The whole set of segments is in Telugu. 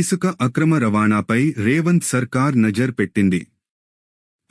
ఇసుక అక్రమ రవాణాపై రేవంత్ సర్కార్ నజర్ పెట్టింది.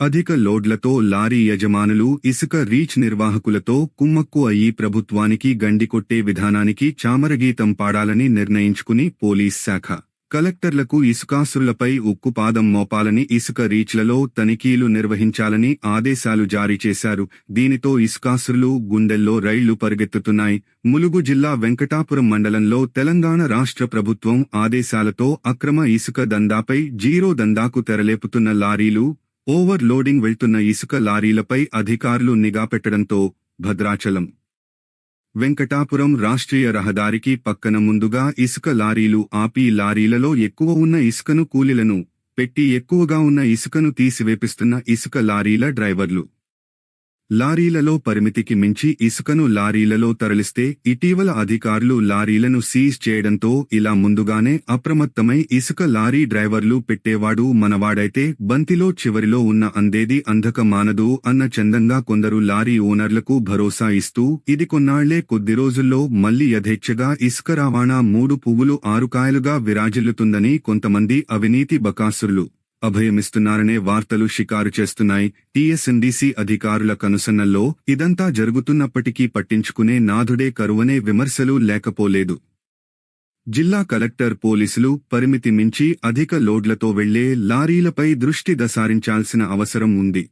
అధిక లోడ్లతో లారీ యజమానులు ఇసుక రీచ్ నిర్వాహకులతో కుమ్మక్కు అయ్యి ప్రభుత్వానికి గండికొట్టే విధానానికి చామరగీతం పాడాలని నిర్ణయించుకుని పోలీస్ శాఖ. కలెక్టర్లకు ఇసుకాసురులపై ఉక్కుపాదం మోపాలని ఇసుక రీచ్లలో తనిఖీలు నిర్వహించాలని ఆదేశాలు జారీ చేశారు. దీనితో ఇసుకాసురులు గుండెల్లో రైళ్ళు పరిగెత్తుతున్నాయి. ములుగు జిల్లా వెంకటాపురం మండలంలో తెలంగాణ రాష్ట్ర ప్రభుత్వం ఆదేశాలతో అక్రమ ఇసుక దందాపై జీరో దందాకు తెరలేపుతున్న లారీలు ఓవర్ లోడింగ్ వెళ్తున్న ఇసుక లారీలపై అధికారులు నిఘా పెట్టడంతో భద్రాచలం వెంకటాపురం రాష్ట్రీయ రహదారికి పక్కన ముందుగా ఇసుక లారీలు ఆపి లారీలలో ఎక్కువ ఉన్న ఇసుకను కూలీలను పెట్టి ఎక్కువగా ఉన్న ఇసుకను తీసివేపిస్తున్న ఇసుక లారీల డ్రైవర్లు. లారీలలో పరిమితికి మించి ఇసుకను లారీలలో తరలిస్తే ఇటీవల అధికారులు లారీలను సీజ్ చేయడంతో ఇలా ముందుగానే అప్రమత్తమై ఇసుక లారీ డ్రైవర్లు పెట్టేవాడు మనవాడైతే బంతిలో చివరిలో ఉన్న అందేది అంధక మానదు అన్న చందంగా కొందరు లారీ ఓనర్లకు భరోసా ఇస్తూ ఇది కొన్నాళ్ళే కొద్ది రోజుల్లో మళ్ళీ యథేచ్ఛగా ఇసుక రవాణా మూడు పువ్వులు ఆరుకాయలుగా విరాజిల్లుతుందని కొంతమంది అవినీతి బకాసురులు. అభయమిస్తున్నారనే వార్తలు షికారు చేస్తున్నాయి. టీఎస్ఎన్డీసీ అధికారుల కనుసన్నల్లో ఇదంతా జరుగుతున్నప్పటికీ పట్టించుకునే నాథుడే కరువనే విమర్శలు లేకపోలేదు. జిల్లా కలెక్టర్ పోలీసులు పరిమితి మించి అధిక లోడ్లతో వెళ్ళే లారీలపై దృష్టి దసారించాల్సిన అవసరం ఉంది.